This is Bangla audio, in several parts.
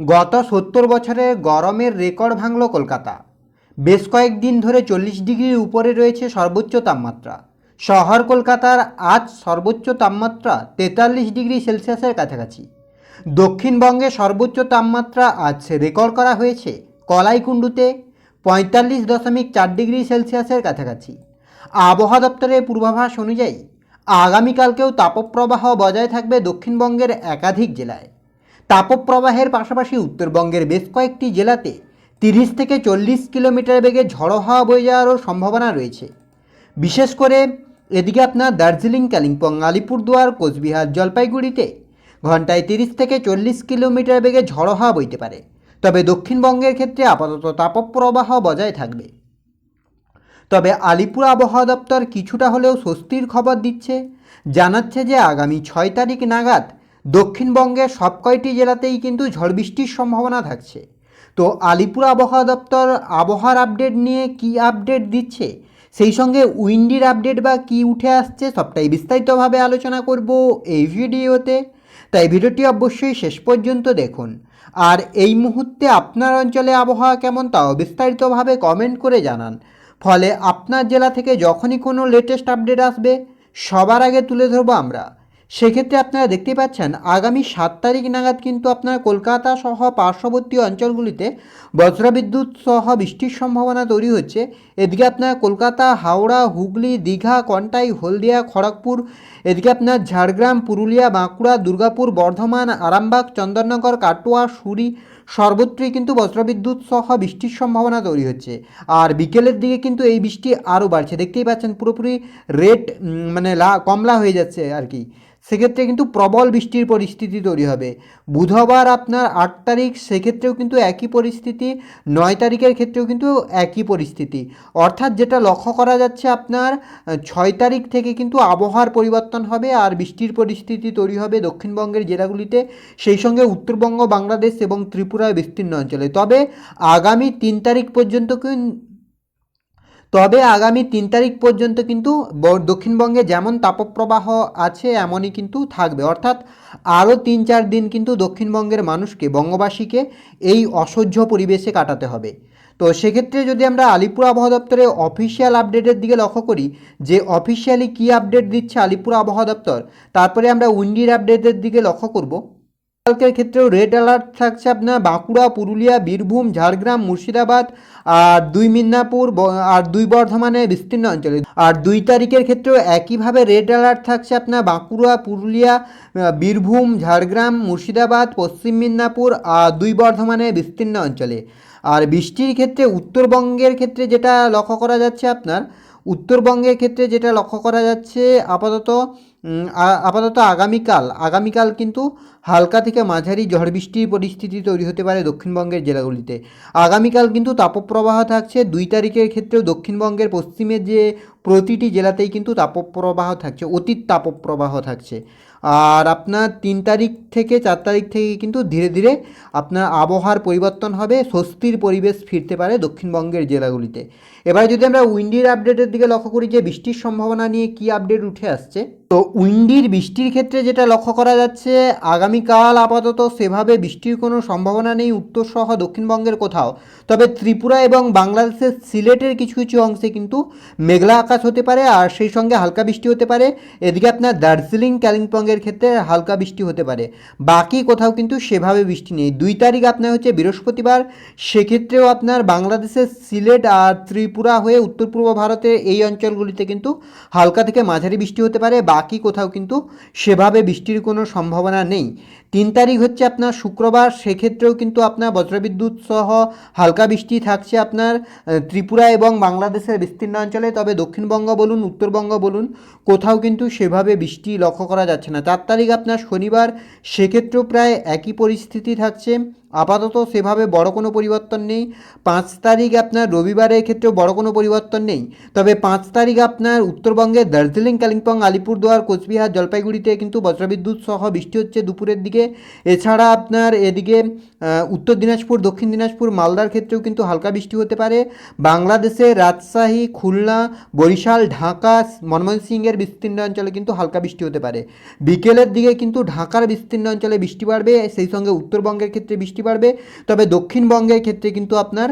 গত সত্তর বছরে গরমের রেকর্ড ভাঙল কলকাতা। বেশ কয়েকদিন ধরে চল্লিশ ডিগ্রির উপরে রয়েছে সর্বোচ্চ তাপমাত্রা। শহর কলকাতার আজ সর্বোচ্চ তাপমাত্রা তেতাল্লিশ ডিগ্রি সেলসিয়াসের কাছাকাছি। দক্ষিণবঙ্গে সর্বোচ্চ তাপমাত্রা আজ রেকর্ড করা হয়েছে কলাইকুণ্ডুতে পঁয়তাল্লিশ দশমিক চার ডিগ্রি সেলসিয়াসের কাছাকাছি। আবহাওয়া দপ্তরের পূর্বাভাস অনুযায়ী আগামীকালকেও তাপপ্রবাহ বজায় থাকবে দক্ষিণবঙ্গের একাধিক জেলায়। তাপপ্রবাহের পাশাপাশি উত্তরবঙ্গের বেশ কয়েকটি জেলাতে তিরিশ থেকে চল্লিশ কিলোমিটার বেগে ঝড়ো হাওয়া বয়ে যাওয়ারও সম্ভাবনা রয়েছে। বিশেষ করে এদিকে আপনার দার্জিলিং, কালিম্পং, আলিপুরদুয়ার, কোচবিহার, জলপাইগুড়িতে ঘন্টায় তিরিশ থেকে চল্লিশ কিলোমিটার বেগে ঝড়ো হাওয়া বইতে পারে। তবে দক্ষিণবঙ্গের ক্ষেত্রে আপাতত তাপপ্রবাহ বজায় থাকবে। তবে আলিপুর আবহাওয়া দপ্তর কিছুটা হলেও স্বস্তির খবর দিচ্ছে। জানাচ্ছে যে আগামী ছয় তারিখ নাগাদ দক্ষিণবঙ্গের সব কয়টি জেলাতেই কিন্তু ঝড় বৃষ্টির সম্ভাবনা থাকছে। তো আলিপুর আবহাওয়া দপ্তর আবহাওয়ার আপডেট নিয়ে কি আপডেট দিচ্ছে? সেই সঙ্গে উইন্ডির আপডেট বা কি উঠে আসছে সবটাই বিস্তারিতভাবে আলোচনা করব এই ভিডিওতে। তাই ভিডিওটি অবশ্যই শেষ পর্যন্ত দেখুন। আর এই মুহূর্তে আপনার অঞ্চলে আবহাওয়া কেমন তাও বিস্তারিতভাবে কমেন্ট করে জানান। ফলে আপনার জেলা থেকে যখনই কোনো লেটেস্ট আপডেট আসবে, সবার আগে তুলে ধরবো আমরা। সেক্ষেত্রে আপনারা দেখতে পাচ্ছেন, আগামী সাত তারিখ নাগাদ কিন্তু আপনার কলকাতা সহ পার্শ্ববর্তী অঞ্চলগুলিতে বজ্রবিদ্যুৎ সহ বৃষ্টির সম্ভাবনা তৈরি হচ্ছে। এদিকে আপনার কলকাতা, হাওড়া, হুগলি, দীঘা, কন্টাই, হলদিয়া, খড়গপুর, এদিকে আপনার ঝাড়গ্রাম, পুরুলিয়া, বাঁকুড়া, দুর্গাপুর, বর্ধমান, আরামবাগ, চন্দননগর, কাটোয়া, সুরি, সর্বত্রই কিন্তু বজ্রবিদ্যুৎ সহ বৃষ্টির সম্ভাবনা তৈরি হচ্ছে। আর বিকেলের দিকে কিন্তু এই বৃষ্টি আরও বাড়ছে। দেখতেই পাচ্ছেন পুরোপুরি রেড মানে লা, কমলা হয়ে যাচ্ছে আর কি। সেক্ষেত্রে কিন্তু প্রবল বৃষ্টির পরিস্থিতি তৈরি হবে। বুধবার আপনার আট তারিখ, সেক্ষেত্রেও কিন্তু একই পরিস্থিতি, নয় তারিখের ক্ষেত্রেও কিন্তু একই পরিস্থিতি। অর্থাৎ যেটা লক্ষ্য করা যাচ্ছে আপনার ছয় তারিখ থেকে কিন্তু আবহাওয়ার পরিবর্তন হবে আর বৃষ্টির পরিস্থিতি তৈরি হবে দক্ষিণবঙ্গের জেলাগুলিতে, সেই সঙ্গে উত্তরবঙ্গ, বাংলাদেশ এবং ত্রিপুরার বিস্তীর্ণ অঞ্চলে। তবে আগামী তিন তারিখ পর্যন্ত কিন- তবে আগামী তিন তারিখ পর্যন্ত কিন্তু দক্ষিণবঙ্গে যেমন তাপপ্রবাহ আছে, এমনই কিন্তু থাকবে। অর্থাৎ আরও তিন চার দিন কিন্তু দক্ষিণবঙ্গের মানুষকে, বঙ্গবাসীকে এই অসহ্য পরিবেশে কাটাতে হবে। তো সেক্ষেত্রে যদি আমরা আলিপুর আবহাওয়া দপ্তরের অফিসিয়াল আপডেটের দিকে লক্ষ্য করি, যে অফিসিয়ালি কী আপডেট দিচ্ছে আলিপুর আবহাওয়া দপ্তর, তারপরে আমরা উইন্ডির আপডেটের দিকে লক্ষ্য করব। কালকের ক্ষেত্রেও রেড অ্যালার্ট থাকছে আপনার বাঁকুড়া, পুরুলিয়া, বীরভূম, ঝাড়গ্রাম, মুর্শিদাবাদ, আর দুই মিদনাপুর আর দুই বর্ধমানের বিস্তীর্ণ অঞ্চলে। আর দুই তারিখের ক্ষেত্রেও একইভাবে রেড অ্যালার্ট থাকছে আপনার বাঁকুড়া, পুরুলিয়া বীরভূম, ঝাড়গ্রাম, মুর্শিদাবাদ, পশ্চিম মিদনাপুর, আর দুই বর্ধমানের বিস্তীর্ণ অঞ্চলে। আর বৃষ্টির ক্ষেত্রে উত্তরবঙ্গের ক্ষেত্রে যেটা লক্ষ্য করা যাচ্ছে আপনার, উত্তরবঙ্গের ক্ষেত্রে যেটা লক্ষ্য করা যাচ্ছে আপাতত আপাতত আগামীকাল আগামীকাল কিন্তু হালকা থেকে মাঝারি ঝড় বৃষ্টির পরিস্থিতি তৈরি হতে পারে দক্ষিণবঙ্গের জেলাগুলিতে। আগামীকাল কিন্তু তাপপ্রবাহ থাকছে, দুই তারিখের ক্ষেত্রেও দক্ষিণবঙ্গের পশ্চিমের যে প্রতিটি জেলাতেই কিন্তু তাপপ্রবাহ থাকছে, অতীত তাপপ্রবাহ থাকছে। আর আপনার তিন তারিখ থেকে চার তারিখ থেকে কিন্তু ধীরে ধীরে আপনার আবহাওয়ার পরিবর্তন হবে, স্বস্তির পরিবেশ ফিরতে পারে দক্ষিণবঙ্গের জেলাগুলিতে। এবার যদি আমরা উইন্ডির আপডেটের দিকে লক্ষ্য করি যে বৃষ্টির সম্ভাবনা নিয়ে কি আপডেট উঠে আসছে? তো উইন্ডির বৃষ্টির ক্ষেত্রে যেটা লক্ষ্য করা যাচ্ছে, আগামীকাল আপাতত সেভাবে বৃষ্টির কোনো সম্ভাবনা নেই উত্তর সহ দক্ষিণবঙ্গের কোথাও। তবে ত্রিপুরা এবং বাংলাদেশের সিলেটের কিছু কিছু অংশে কিন্তু মেঘলা আকাশ হতে পারে, আর সেই সঙ্গে হালকা বৃষ্টি হতে পারে। এদিকে আপনার দার্জিলিং, কালিম্পংয়ের ক্ষেত্রে হালকা বৃষ্টি হতে পারে। বাকি কোথাও কিন্তু সেভাবে বৃষ্টি নেই। দুই তারিখ আপনার হচ্ছে বৃহস্পতিবার, সেক্ষেত্রেও আপনার বাংলাদেশের সিলেট আর ত্রিপুরা হয়ে উত্তর পূর্ব ভারতের এই অঞ্চলগুলিতে কিন্তু হালকা থেকে মাঝারি বৃষ্টি হতে পারে। বাকি কোথাও কিন্তু সেভাবে বৃষ্টির কোনো সম্ভাবনা নেই। তিন তারিখ হচ্ছে আপনার শুক্রবার, সেক্ষেত্রেও কিন্তু আপনার বজ্রবিদ্যুৎ সহ হালকা বৃষ্টি থাকছে আপনার ত্রিপুরা এবং বাংলাদেশের বিস্তীর্ণ অঞ্চলে। তবে দক্ষিণবঙ্গ বলুন, উত্তরবঙ্গ বলুন, কোথাও কিন্তু সেভাবে বৃষ্টি লক্ষ্য করা যাচ্ছে না। চার তারিখ আপনার শনিবার, সেক্ষেত্রেও প্রায় একই পরিস্থিতি থাকছে। আপাতত সেভাবে বড় কোনো পরিবর্তন নেই। পাঁচ তারিখ আপনার রবিবারের ক্ষেত্রেও বড় কোনো পরিবর্তন নেই। তবে পাঁচ তারিখ আপনার উত্তরবঙ্গের দার্জিলিং, কালিম্পং, আলিপুরদুয়ার, কোচবিহার, জলপাইগুড়িতে কিন্তু বজ্রবিদ্যুৎ সহ বৃষ্টি হচ্ছে দুপুরের দিকে। এছাড়া আপনার এদিকে উত্তর দিনাজপুর, দক্ষিণ দিনাজপুর, মালদার ক্ষেত্রেও কিন্তু হালকা বৃষ্টি হতে পারে। বাংলাদেশে রাজশাহী, খুলনা, বরিশাল, ঢাকা, ময়মনসিংহের বিস্তীর্ণ অঞ্চলে কিন্তু হালকা বৃষ্টি হতে পারে। বিকেলের দিকে কিন্তু ঢাকার বিস্তীর্ণ অঞ্চলে বৃষ্টি বাড়বে। সেই সঙ্গে উত্তরবঙ্গের ক্ষেত্রে বৃষ্টি বৃষ্টি বাড়বে। তবে দক্ষিণবঙ্গের ক্ষেত্রে কিন্তু আপনার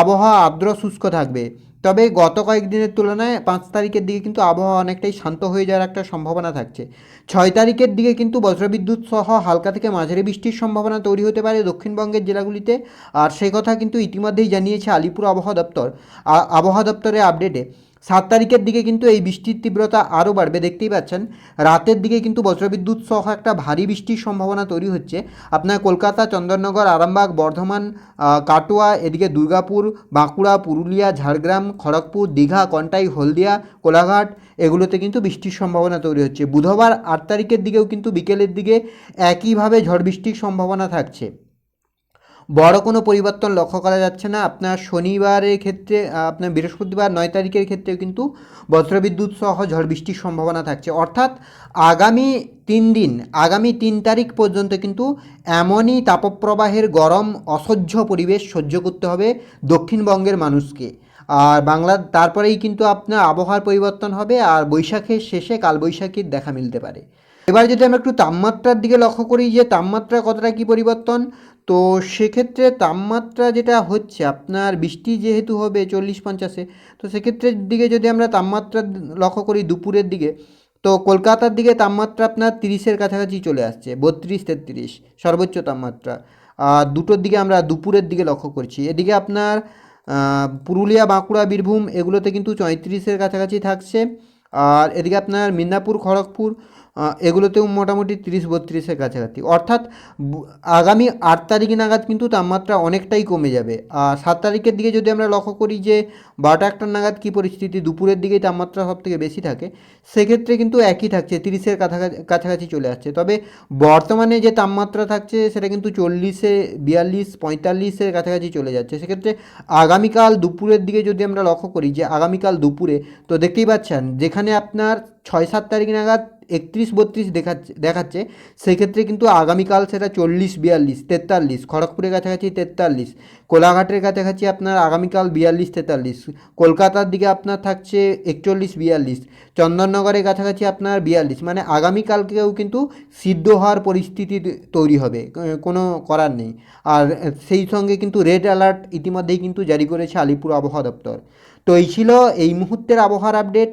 আবহাওয়া আর্দ্র শুষ্ক থাকবে। তবে গত কয়েকদিনের তুলনায় পাঁচ তারিখের দিকে কিন্তু আবহাওয়া অনেকটাই শান্ত হয়ে যাওয়ার একটা সম্ভাবনা থাকছে। ছয় তারিখের দিকে কিন্তু বজ্রবিদ্যুৎ সহ হালকা থেকে মাঝারি বৃষ্টির সম্ভাবনা তৈরি হতে পারে দক্ষিণবঙ্গের জেলাগুলিতে। আর সেই কথা কিন্তু ইতিমধ্যেই জানিয়েছে আলিপুর আবহাওয়া দপ্তর আবহাওয়া দপ্তরের আপডেটে। সাত তারিখের দিকে কিন্তু এই বৃষ্টির তীব্রতা আরও বাড়বে, দেখতেই পাচ্ছেন। রাতের দিকে কিন্তু বজ্রবিদ্যুৎ সহ একটা ভারী বৃষ্টির সম্ভাবনা তৈরি হচ্ছে। আপনার কলকাতা, চন্দননগর, আরামবাগ, বর্ধমান কাটোয়া, এদিকে দুর্গাপুর, বাঁকুড়া, পুরুলিয়া, ঝাড়গ্রাম, খড়গপুর, দীঘা, কন্টাই, হলদিয়া, কোলাঘাট, এগুলোতে কিন্তু বৃষ্টির সম্ভাবনা তৈরি হচ্ছে। বুধবার আট তারিখের দিকেও কিন্তু বিকেলের দিকে একইভাবে ঝড় বৃষ্টির সম্ভাবনা থাকছে। বড় কোনো পরিবর্তন লক্ষ্য করা যাচ্ছে না। আপনার শনিবারের ক্ষেত্রে আপনার বৃহস্পতিবার নয় তারিখের ক্ষেত্রেও কিন্তু বজ্রবিদ্যুৎ সহ ঝড় বৃষ্টির সম্ভাবনা থাকছে। অর্থাৎ আগামী তিন দিন, আগামী তিন তারিখ পর্যন্ত কিন্তু এমনই তাপপ্রবাহের গরম, অসহ্য পরিবেশ সহ্য করতে হবে দক্ষিণবঙ্গের মানুষকে। আর বাংলার তারপরেই কিন্তু আপনার আবহাওয়ার পরিবর্তন হবে আর বৈশাখের শেষে কালবৈশাখীর দেখা মিলতে পারে। এবার যদি আমরা একটু তাপমাত্রার দিকে লক্ষ্য করি যে তাপমাত্রা কতটা কি পরিবর্তন? তো সেক্ষেত্রে তাপমাত্রা যেটা হচ্ছে, আপনার বৃষ্টি যেহেতু হবে চল্লিশ পঞ্চাশে, তো সেক্ষেত্রের দিকে যদি আমরা তাপমাত্রা লক্ষ্য করি দুপুরের দিকে, তো কলকাতার দিকে তাপমাত্রা আপনার তিরিশের কাছাকাছি চলে আসছে, বত্রিশ তেত্রিশ সর্বোচ্চ তাপমাত্রা। আর দুটোর দিকে আমরা দুপুরের দিকে লক্ষ্য করছি। এদিকে আপনার পুরুলিয়া, বাঁকুড়া, বীরভূম এগুলোতে কিন্তু চৈত্রিশের কাছাকাছি থাকছে। আর এদিকে আপনার মিদনাপুর খড়গপুর এগুলোতেও মোটামুটি তিরিশ বত্রিশের কাছাকাছি। অর্থাৎ আগামী আট তারিখ নাগাদ কিন্তু তাপমাত্রা অনেকটাই কমে যাবে। আর সাত তারিখের দিকে যদি আমরা লক্ষ্য করি যে বারোটা একটা নাগাদ কী পরিস্থিতি, দুপুরের দিকেই তাপমাত্রা সব থেকে বেশি থাকে, সেক্ষেত্রে কিন্তু একই থাকছে, তিরিশের কাছাকাছি কাছাকাছি চলে আসছে। তবে বর্তমানে যে তাপমাত্রা থাকছে সেটা কিন্তু চল্লিশে বিয়াল্লিশ, পঁয়তাল্লিশের কাছাকাছি চলে যাচ্ছে। সেক্ষেত্রে আগামীকাল দুপুরের দিকে যদি আমরা লক্ষ্য করি যে আগামীকাল দুপুরে, তো দেখতেই পাচ্ছেন, যেখানে আপনার ছয় সাত তারিখ নাগাদ একত্রিশ বত্রিশ দেখাচ্ছে দেখাচ্ছে, সেক্ষেত্রে কিন্তু আগামীকাল সেটা চল্লিশ, বিয়াল্লিশ, তেতাল্লিশ, খড়গপুরের কাছাকাছি তেতাল্লিশ, কোলাঘাটের কাছাকাছি আপনার আগামীকাল বিয়াল্লিশ, তেতাল্লিশ, কলকাতার দিকে আপনার থাকছে একচল্লিশ, বিয়াল্লিশ, চন্দননগরের কাছাকাছি আপনার বিয়াল্লিশ মানে আগামীকালকেও কিন্তু সিদ্ধ হওয়ার পরিস্থিতি তৈরি হবে কোনো করার নেই। আর সেই সঙ্গে কিন্তু রেড অ্যালার্ট ইতিমধ্যেই কিন্তু জারি করেছে আলিপুর আবহাওয়া দপ্তর। তো এই ছিল এই মুহূর্তের আবহাওয়ার আপডেট।